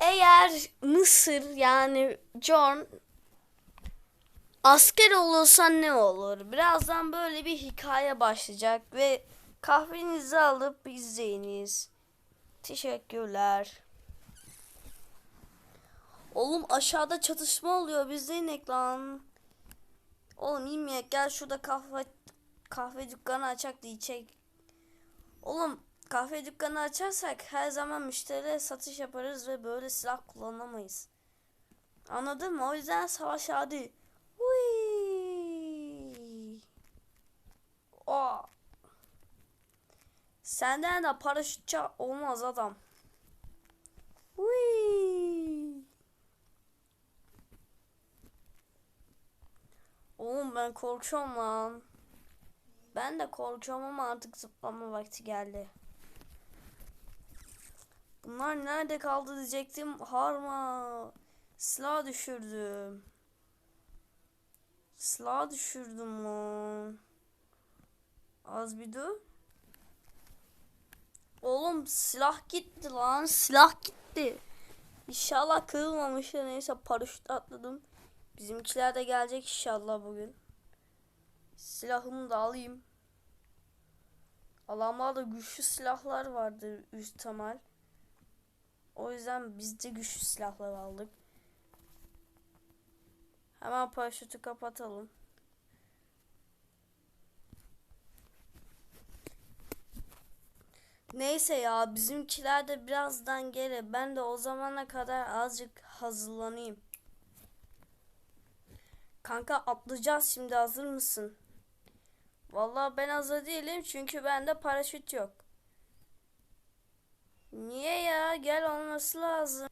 Eğer Mısır yani John asker olursa ne olur? Birazdan böyle bir hikaye başlayacak ve kahvenizi alıp izleyiniz. Teşekkürler. Oğlum aşağıda çatışma oluyor. Biz de inek lan. Oğlum inmeyek gel şurada kahve kahve dükkanı açak diyecek. Oğlum kahve dükkanı açarsak her zaman müşterilere satış yaparız ve böyle silah kullanamayız. Anladın mı? O yüzden savaş hadi. O. Senden de paraşütçü olmaz adam. Hui. Oğlum ben korkuyorum lan. Ben de korkuyorum ama artık zıplama vakti geldi. Bunlar nerede kaldı diyecektim. Harma. Silah düşürdüm. Silah düşürdüm lan. Az bir dur. Oğlum silah gitti lan. Silah gitti. İnşallah kırılmamıştır. Neyse paraşüt atladım. Bizimkiler de gelecek inşallah bugün. Silahımı da alayım. Adamlarda güçlü silahlar vardı üst ihtimal. O yüzden biz de güçlü silahlar aldık. Hemen paraşütü kapatalım. Neyse ya bizimkiler de birazdan gelir. Ben de o zamana kadar azıcık hazırlanayım. Kanka atlayacağız şimdi hazır mısın? Vallahi ben hazır değilim çünkü bende paraşüt yok. Niye ya? Gel olması lazım.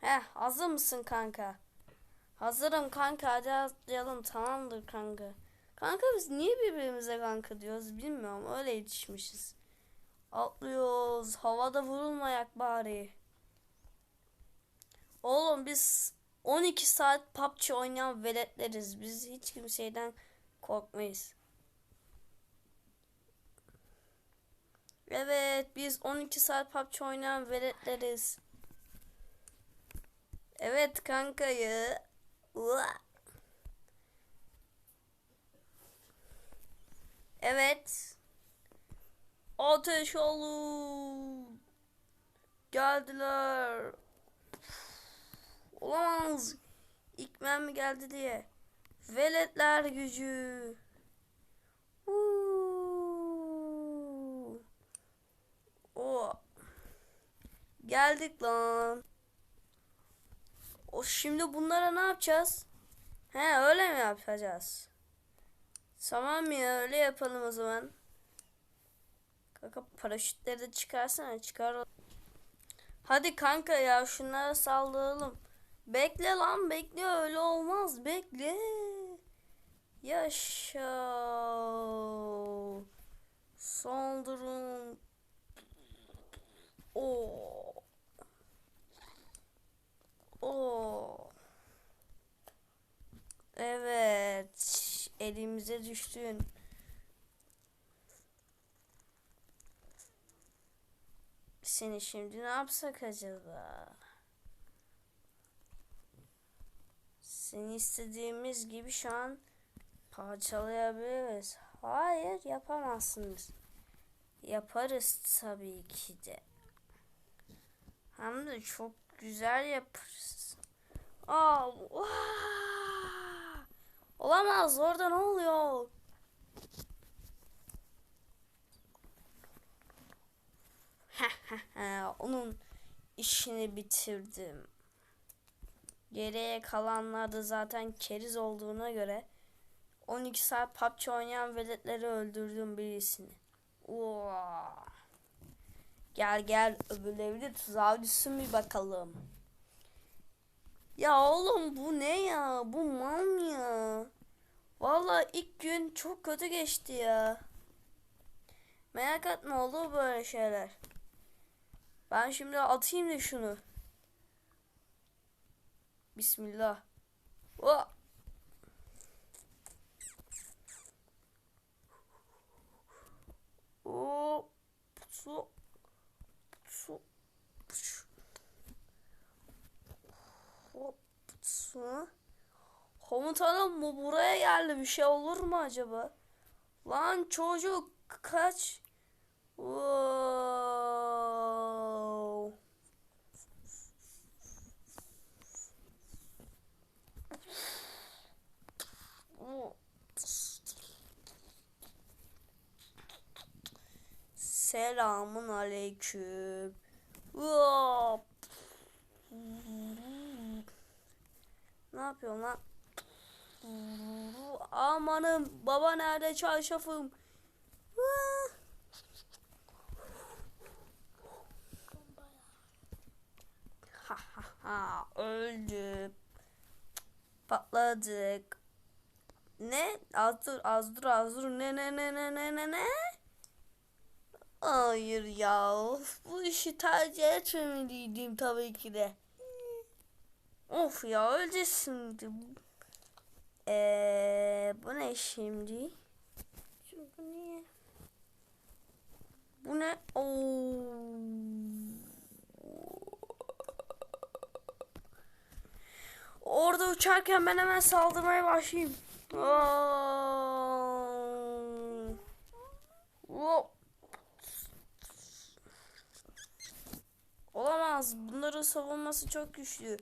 Heh hazır mısın kanka? Hazırım kanka hadi atlayalım tamamdır kanka. Kanka biz niye birbirimize kanka diyoruz bilmiyorum öyle yetişmişiz. Atlıyoruz havada vurulmayak bari. Oğlum biz 12 saat PUBG oynayan veletleriz. Biz hiç kimseyden korkmayız. Evet biz 12 saat PUBG oynayan veletleriz. Evet kankayı. Ua. Evet. Ateş olun. Geldiler. Olamaz. İkmen mi geldi diye. Veletler gücü. Uuu. O. Geldik lan. O şimdi bunlara ne yapacağız? He öyle mi yapacağız? Tamam ya öyle yapalım o zaman. Kanka paraşütleri de çıkarsana çıkar. Hadi kanka ya şunlara saldıralım. Bekle lan bekle öyle olmaz bekle. Yaşa. Saldırın. Oo. Oo. Evet. Elimize düştün. Seni şimdi ne yapsak acaba? Seni istediğimiz gibi şu an parçalayabiliriz. Hayır yapamazsınız. Yaparız tabii ki de. Hem de çok güzel yaparız. Aa, vaa! Olamaz orada ne oluyor? Onun işini bitirdim. Geriye kalanlar da zaten keriz olduğuna göre 12 saat PUBG oynayan veletleri öldürdüm birisini. Oo. Gel gel öbürleri tuzağa düşsün bir bakalım. Ya oğlum bu ne ya? Bu mal ya? Vallahi ilk gün çok kötü geçti ya. Merak etme olur böyle şeyler. Ben şimdi atayım da şunu. Bismillah. Oh. Oh. Su. Hı? Komutanım bu buraya geldi. Bir şey olur mu acaba? Lan çocuk kaç. Wow. Selamun aleyküm. Hop. Yapıyorsun lan? Amanım baba nerede çarşafım? Ha ha ha öldüm. Patladık. Ne? Az dur az dur az dur. Ne ne ne ne ne ne ne? Hayır ya. Bu işi tercih etmemeliydim tabii ki de. Of ya öleceğiz şimdi. Eee bu ne şimdi? Bu niye? Bu ne? Oo. Orada uçarken ben hemen saldırmaya başlayayım. Oo. Olamaz. Bunların savunması çok güçlü.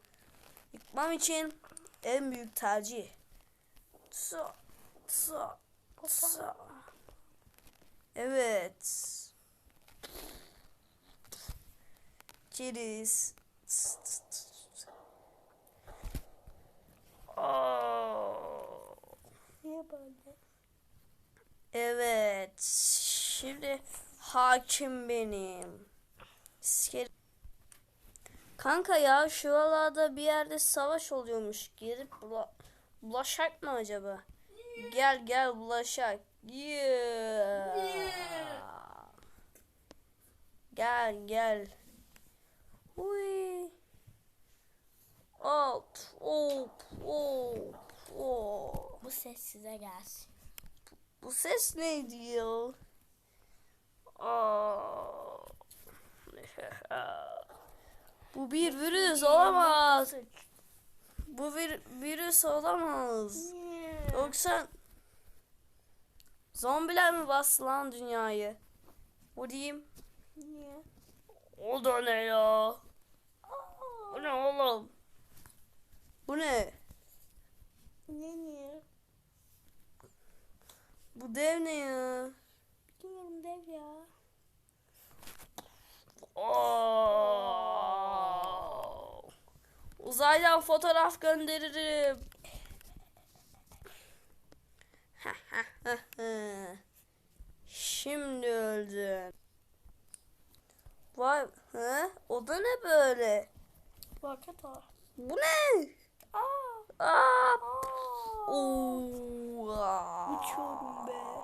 Yıkmam için en büyük tercih. Sa, sa, sa. Evet. Çeriz. Evet. Şimdi hakim benim. Sker- Kanka ya şuralarda bir yerde savaş oluyormuş. Girip bula- bulaşak mı acaba? Gel gel bulaşak. Yeah. Gel gel. Huy. Hop hop hop hop. Bu ses size gelsin. Bu ses neydi ya? Aa. Bu bir virüs olamaz. Bu bir virüs olamaz. Yoksa zombiler mi bastı lan dünyayı? Bu diyeyim. O da ne ya? Bu ne oğlum? Bu ne? Niye niye? Bu dev ne ya? Bilmiyorum dev ya. Oo. Uzaydan fotoğraf gönderirim. Şimdi öldüm. Vay, he? O da ne böyle? O. Bu ne? Aa. Aa! Aa. Oo! Uçuyorum.